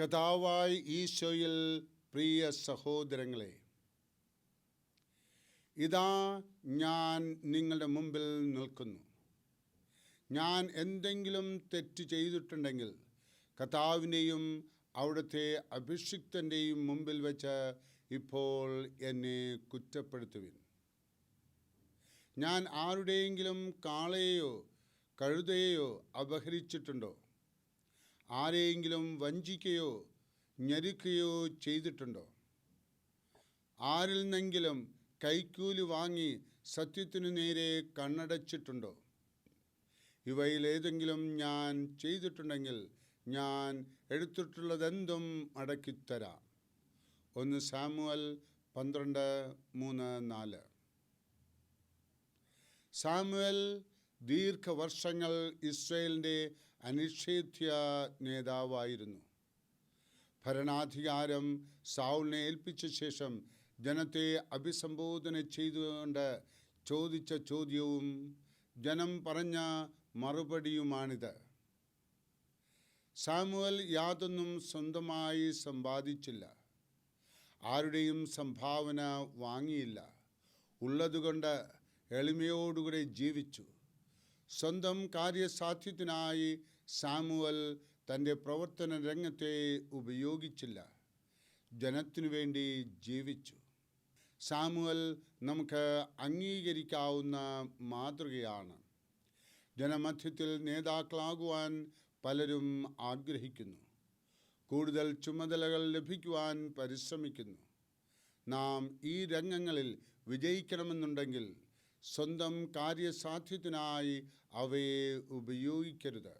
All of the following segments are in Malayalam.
കഥാവായി ഈശോയിൽ പ്രിയ സഹോദരങ്ങളെ ഇതാ ഞാൻ നിങ്ങളുടെ മുമ്പിൽ നിൽക്കുന്നു. ഞാൻ എന്തെങ്കിലും തെറ്റ് ചെയ്തിട്ടുണ്ടെങ്കിൽ കഥാവിനെയും അവിടുത്തെ അഭിഷിക്തന്റെയും മുമ്പിൽ വെച്ച് ഇപ്പോൾ എന്നെ കുറ്റപ്പെടുത്തുവിൻ. ഞാൻ ആരുടെയെങ്കിലും കാളയെയോ കഴുതയെയോ അപഹരിച്ചിട്ടുണ്ടോ? ആരെയെങ്കിലും വഞ്ചിക്കുകയോ ഞെരുക്കുകയോ ചെയ്തിട്ടുണ്ടോ? ആരിൽ നിന്നെങ്കിലും കൈക്കൂലി വാങ്ങി സത്യത്തിനു നേരെ കണ്ണടച്ചിട്ടുണ്ടോ? ഇവയിലേതെങ്കിലും ഞാൻ ചെയ്തിട്ടുണ്ടെങ്കിൽ ഞാൻ എടുത്തിട്ടുള്ളതെന്തും അടക്കിത്തരാം. ഒന്ന് സാമുവൽ പന്ത്രണ്ട് മൂന്ന് നാല്. സാമുവൽ ദീർഘവർഷങ്ങൾ ഇസ്രയേലിന്റെ അനിഷേധ്യ നേതാവായിരുന്നു. ഭരണാധികാരം സൗളിനെ ഏൽപ്പിച്ച ശേഷം ജനത്തെ അഭിസംബോധന ചെയ്തുകൊണ്ട് ചോദിച്ച ചോദ്യവും ജനം പറഞ്ഞ മറുപടിയുമാണിത്. സാമുവൽ യാതൊന്നും സ്വന്തമായി സമ്പാദിച്ചില്ല. ആരുടെയും സംഭാവന വാങ്ങിയില്ല. ഉള്ളതുകൊണ്ട് എളിമയോടുകൂടെ ജീവിച്ചു. സ്വന്തം കാര്യസാധ്യത്തിനായി സാമുവൽ തന്റെ പ്രവർത്തന രംഗത്തെ ഉപയോഗിച്ചില്ല. ജനത്തിനു വേണ്ടി ജീവിച്ചു. സാമുവൽ നമുക്ക് അംഗീകരിക്കാവുന്ന മാതൃകയാണ്. ജനമധ്യത്തിൽ നേതാക്കളാകുവാൻ പലരും ആഗ്രഹിക്കുന്നു. കൂടുതൽ ചുമതലകൾ ലഭിക്കുവാൻ പരിശ്രമിക്കുന്നു. നാം ഈ രംഗങ്ങളിൽ വിജയിക്കണമെന്നുണ്ടെങ്കിൽ സ്വന്തം കാര്യസാധ്യത്തിനായി അവയെ ഉപയോഗിക്കരുത്.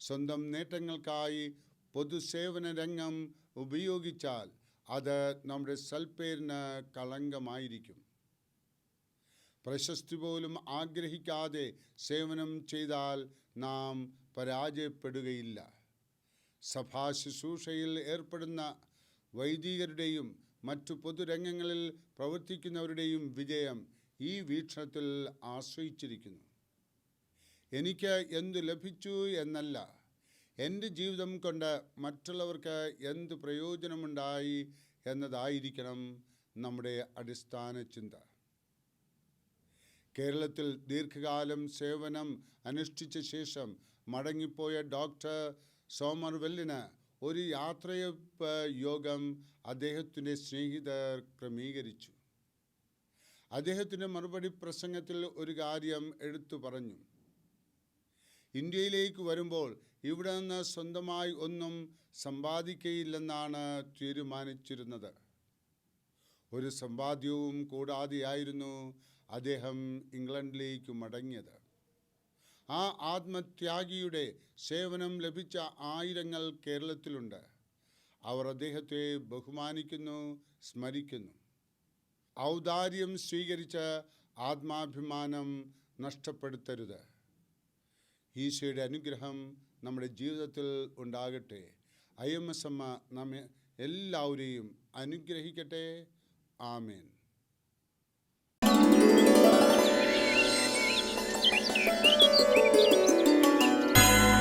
സ്വന്തം നേട്ടങ്ങൾക്കായി പൊതുസേവന രംഗം ഉപയോഗിച്ചാൽ അത് നമ്മുടെ സൽപ്പേരിന് കളങ്കമായിരിക്കും. പ്രശസ്തി പോലും ആഗ്രഹിക്കാതെ സേവനം ചെയ്താൽ നാം പരാജയപ്പെടുകയില്ല. സഭാശുശ്രൂഷയിൽ ഏർപ്പെടുന്ന വൈദികരുടെയും മറ്റു പൊതുരംഗങ്ങളിൽ പ്രവർത്തിക്കുന്നവരുടെയും വിജയം ഈ വീക്ഷണത്തിൽ ആശ്രയിച്ചിരിക്കുന്നു. എനിക്ക് എന്തു ലഭിച്ചു എന്നല്ല. എന്റെ ജീവിതം കൊണ്ട് മറ്റുള്ളവർക്ക് എന്ത് പ്രയോജനമുണ്ടായി എന്നതായിരിക്കണം നമ്മുടെ അടിസ്ഥാന ചിന്ത. കേരളത്തിൽ ദീർഘകാലം സേവനം അനുഷ്ഠിച്ച ശേഷം മടങ്ങിപ്പോയ ഡോക്ടർ സോമർവെല്ലിന് ഒരു യാത്രയപ്പ് യോഗം അദ്ദേഹത്തിന്റെ സ്നേഹിതർ ക്രമീകരിച്ചു. അദ്ദേഹത്തിന്റെ മറുപടി പ്രസംഗത്തിൽ ഒരു കാര്യം എടുത്തു പറഞ്ഞു. ഇന്ത്യയിലേക്ക് വരുമ്പോൾ ഇവിടെ നിന്ന് സ്വന്തമായി ഒന്നും സമ്പാദിക്കയില്ലെന്നാണ് തീരുമാനിച്ചിരുന്നത്. ഒരു സമ്പാദ്യവും കൂടാതെയായിരുന്നു അദ്ദേഹം ഇംഗ്ലണ്ടിലേക്ക് മടങ്ങിയത്. ആ ആത്മത്യാഗിയുടെ സേവനം ലഭിച്ച ആയിരങ്ങൾ കേരളത്തിലുണ്ട്. അവർ അദ്ദേഹത്തെ ബഹുമാനിക്കുന്നു സ്മരിക്കുന്നു. ഔദാര്യം സ്വീകരിച്ച് ആത്മാഭിമാനം നഷ്ടപ്പെടുത്തരുത്. ഈശോയുടെ അനുഗ്രഹം നമ്മുടെ ജീവിതത്തിൽ ഉണ്ടാകട്ടെ. ഐ എം എസ് നമ്മെ എല്ലാവരെയും അനുഗ്രഹിക്കട്ടെ. ആമേൻ.